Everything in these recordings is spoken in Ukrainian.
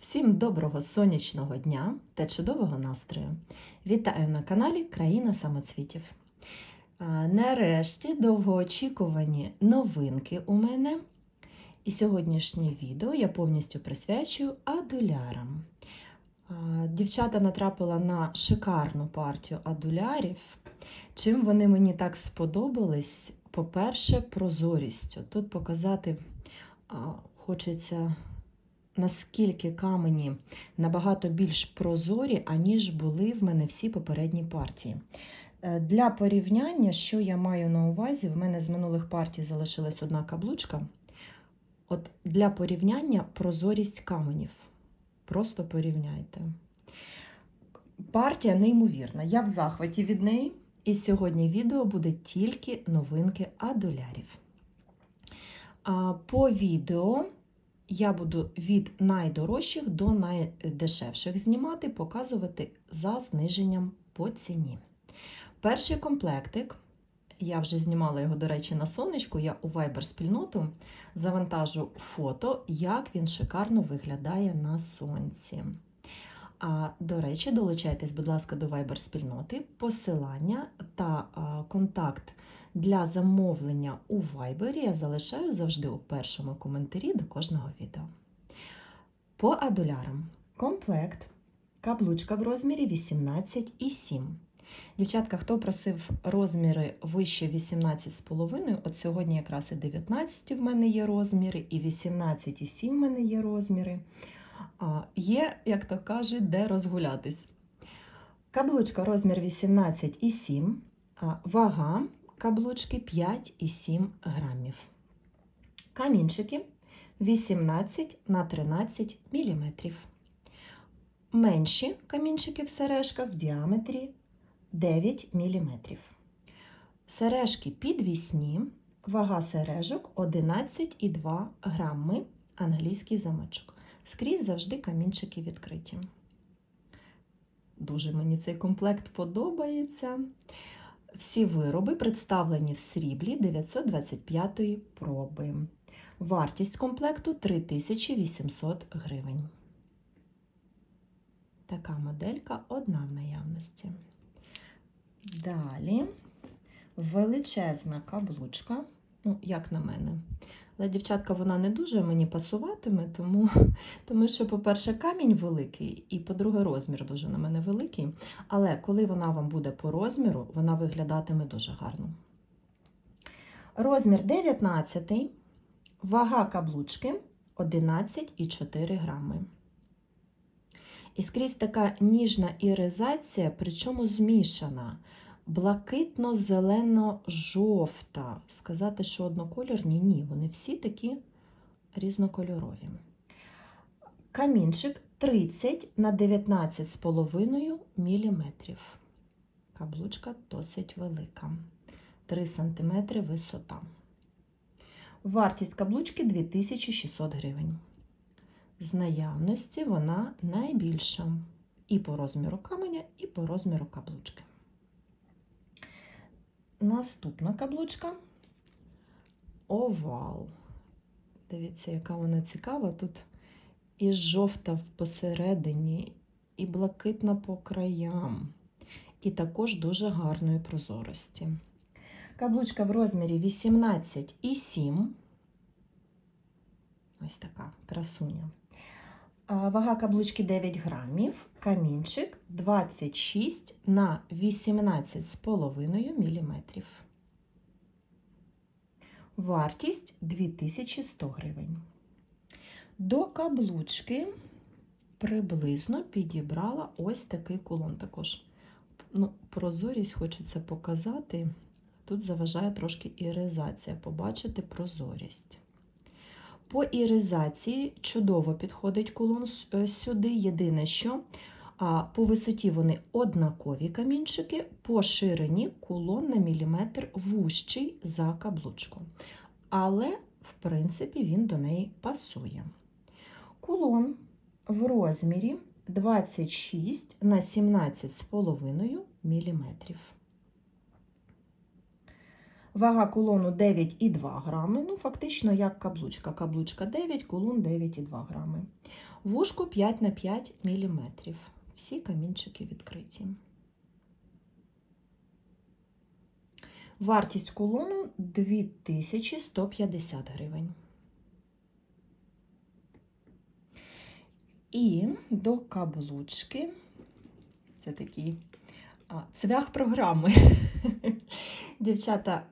Всім доброго сонячного дня та чудового настрою! Вітаю на каналі Країна самоцвітів. Нарешті довгоочікувані новинки у мене. І сьогоднішнє відео я повністю присвячую адулярам. Дівчата натрапила на шикарну партію адулярів. Чим вони мені так сподобались? По-перше, прозорістю. Тут показати хочеться наскільки камені набагато більш прозорі, аніж були в мене всі попередні партії. Е, Для порівняння, що я маю на увазі, в мене з минулих партій залишилась одна каблучка. От для порівняння прозорість каменів. Просто порівняйте. Партія неймовірна. Я в захваті від неї. І сьогодні відео буде тільки новинки адулярів. По відео я буду від найдорожчих до найдешевших знімати, показувати за зниженням по ціні. Перший комплектик, я вже знімала його, до речі, на сонечку, я у Viber спільноту завантажу фото, як він шикарно виглядає на сонці. А, до речі, долучайтесь, будь ласка, до Viber спільноти, посилання та контакт для замовлення у Viber я залишаю завжди у першому коментарі до кожного відео. По адулярам. Комплект. Каблучка в розмірі 18,7. Дівчатка, хто просив розміри вище 18,5, от сьогодні якраз і 19 в мене є розміри, і 18,7 в мене є розміри. А, Є, як то кажуть, де розгулятись. Каблучка розмір 18,7, а, вага каблучки 5,7 грамів. Камінчики 18 на 13 мм. Менші камінчики в сережках в діаметрі 9 мм. Сережки підвісні, вага сережок 11,2 грами, англійський замочок. Скрізь завжди камінчики відкриті. Дуже мені цей комплект подобається. Всі вироби представлені в сріблі 925 проби. Вартість комплекту 3800 гривень. Така моделька одна в наявності. Далі величезна каблучка, ну, як на мене. Але, дівчатка, вона не дуже мені пасуватиме, тому, тому що, по-перше, камінь великий, і, по-друге, розмір дуже на мене великий. Але коли вона вам буде по розміру, вона виглядатиме дуже гарно. Розмір 19, вага каблучки 11,4 грами. І скрізь така ніжна іризація, причому змішана. Блакитно-зелено-жовта. Сказати, що однокольорні, ні, вони всі такі різнокольорові. Камінчик 30 на 19,5 мм. Каблучка досить велика. 3 см висота. Вартість каблучки 2600 гривень. З наявності вона найбільша і по розміру каменя, і по розміру каблучки. Наступна каблучка овал. Дивіться, яка вона цікава. Тут і жовта посередині, і блакитна по краям, і також дуже гарної прозорості. Каблучка в розмірі 18,7. Ось така красуня. Вага каблучки 9 грамів, камінчик 26 на 18,5 мм. Вартість 2100 гривень. До каблучки приблизно підібрала ось такий кулон. Також ну, прозорість хочеться показати. Тут заважає трошки іризація, побачити прозорість. По іризації чудово підходить кулон е, сюди. Єдине, що по висоті вони однакові камінчики, по ширині кулон на міліметр вущий за каблучку. Але, в принципі, він до неї пасує. Кулон в розмірі 26 на 17,5 мм. Вага кулону 9,2 грами. Ну, фактично, як каблучка. Каблучка 9, кулон 9,2 грами. Вушко 5 на 5 мм. Всі камінчики відкриті. Вартість кулону 2150 гривень. І до каблучки. Це такий цвях програми. Дівчата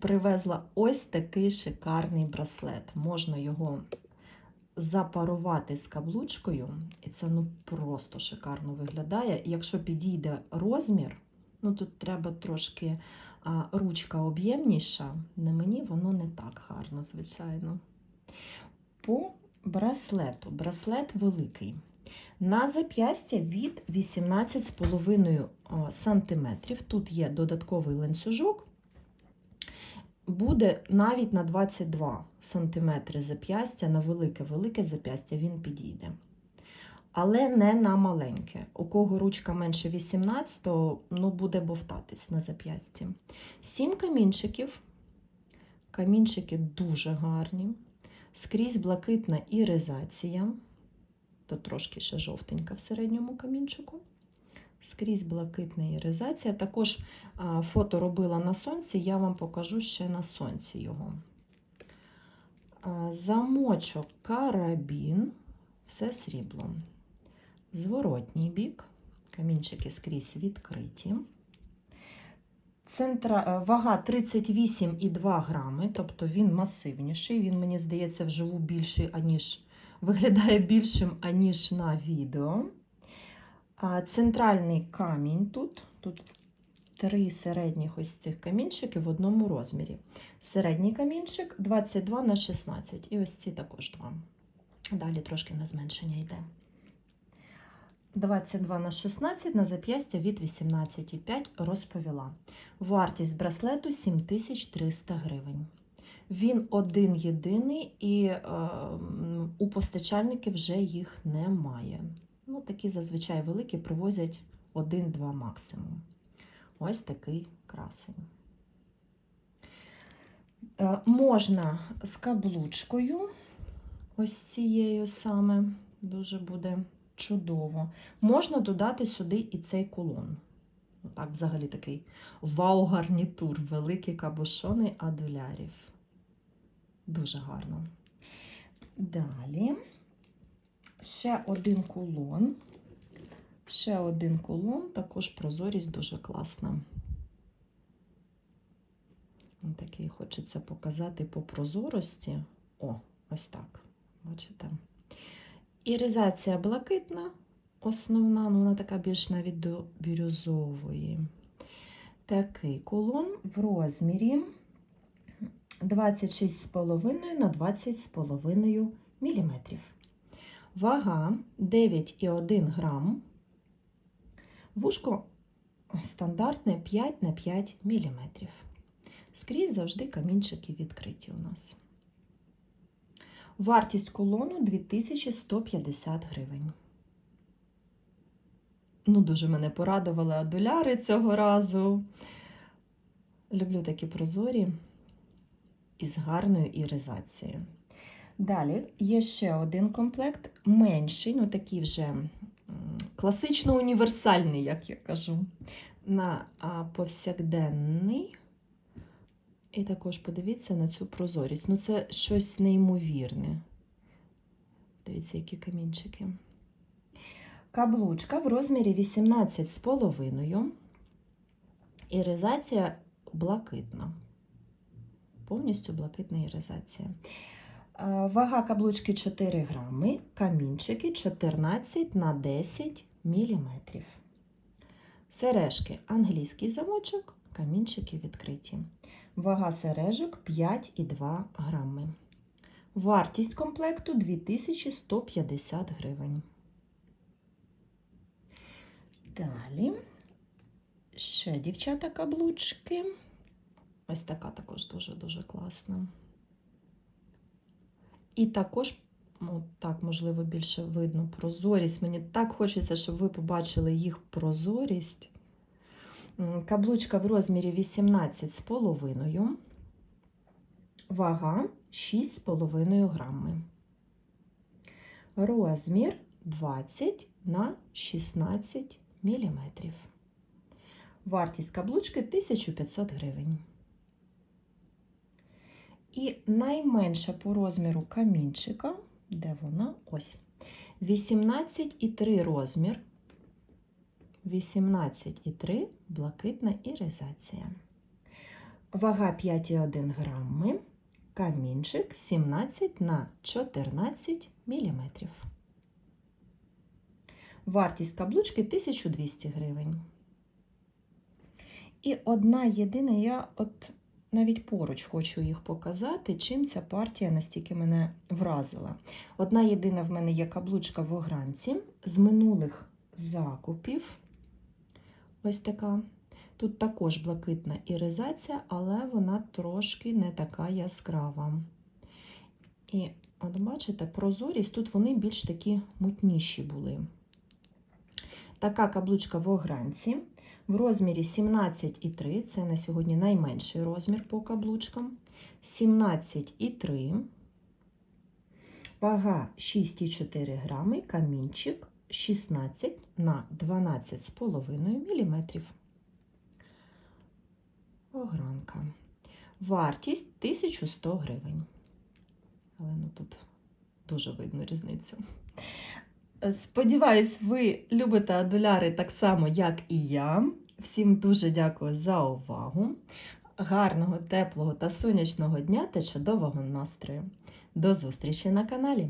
привезла ось такий шикарний браслет. Можна його запарувати з каблучкою, і це ну просто шикарно виглядає. Якщо підійде розмір, ну тут треба трошки а, ручка об'ємніша. На мені воно не так гарно, звичайно. По браслету. Браслет великий. На зап'ястя від 18,5 см. Тут є додатковий ланцюжок. Буде навіть на 22 см зап'ястя, на велике-велике зап'ястя він підійде. Але не на маленьке. У кого ручка менше 18, ну, буде бовтатись на зап'ясті. Сім камінчиків. Камінчики дуже гарні. Скрізь блакитна іризація. Тут трошки ще жовтенька в середньому камінчику. Скрізь блакитна іризація. Також фото робила на сонці, я вам покажу ще на сонці його. Замочок карабін, все срібло. Зворотній бік, камінчики скрізь відкриті. Центра, е, вага 38,2 грами, тобто він масивніший. Він, мені здається, вживу більший, аніж виглядає більшим, аніж на відео. Центральний камінь тут. Тут три середніх ось цих камінчики в одному розмірі. Середній камінчик 22 на 16. І ось ці також два. Далі трошки на зменшення йде. 22 на 16 на зап'ястя від 18,5 розповіла. Вартість браслету 7300 гривень. Він один єдиний, і е, у постачальників вже їх немає. Ну, такі зазвичай великі привозять один-два максимум. Ось такий красень. Е, можна з каблучкою, ось цією саме, дуже буде чудово. Можна додати сюди і цей кулон. Так, взагалі такий вау-гарнітур, великі кабушони адулярів. Дуже гарно. Далі ще один кулон. Ще один кулон, також прозорість дуже класна. Ось Такий хочеться показати по прозорості. О, ось так. Бачите? Іризація блакитна, основна, ну вона така більш навіть до бірюзової. Такий кулон в розмірі 26,5 на 20,5 мм. Вага 9,1 грам. Вушко стандартне 5 на 5 мм. Скрізь завжди камінчики відкриті у нас. Вартість колону 2150 гривень. Ну, дуже мене порадували адуляри цього разу. Люблю такі прозорі із гарною іризацією. Далі є ще один комплект, менший, ну такий вже класично універсальний, як я кажу, на повсякденний. І також подивіться на цю прозорість. Ну, це щось неймовірне. Дивіться, які камінчики. Каблучка в розмірі 18,5. Іризація блакитна. Повністю блакитна іризація. Вага каблучки 4 грами, камінчики 14 на 10 міліметрів. Сережки англійський замочок, камінчики відкриті. Вага сережок 5,2 грами. Вартість комплекту 2150 гривень. Далі ще дівчата каблучки. Ось така також дуже-дуже класна. І також, ну, так, можливо, більше видно прозорість. Мені так хочеться, щоб ви побачили їх прозорість. Каблучка в розмірі 18,5, вага 6,5 грами. Розмір 20 на 16 міліметрів. Вартість каблучки 1500 гривень. І найменша по розміру камінчика, де вона? Ось. 18,3 розмір. 18,3 блакитна іризація. Вага 5,1 грами. Камінчик 17 на 14 міліметрів. Вартість каблучки 1200 гривень. І одна єдина, я от навіть поруч хочу їх показати, чим ця партія настільки мене вразила. Одна єдина в мене є каблучка в огранці з минулих закупів. Ось така. Тут також блакитна іризація, але вона трошки не така яскрава. І от бачите, прозорість, тут вони більш такі мутніші були. Така каблучка в огранці в розмірі 17,3, це на сьогодні найменший розмір по каблучкам. 17,3, вага 6,4 грами, камінчик 16 на 12,5 мм. Огранка. Вартість 1100 гривень. Але ну тут дуже видно різницю. Сподіваюсь, ви любите адуляри так само, як і я. Всім дуже дякую за увагу. Гарного, теплого та сонячного дня та чудового настрою. До зустрічі на каналі!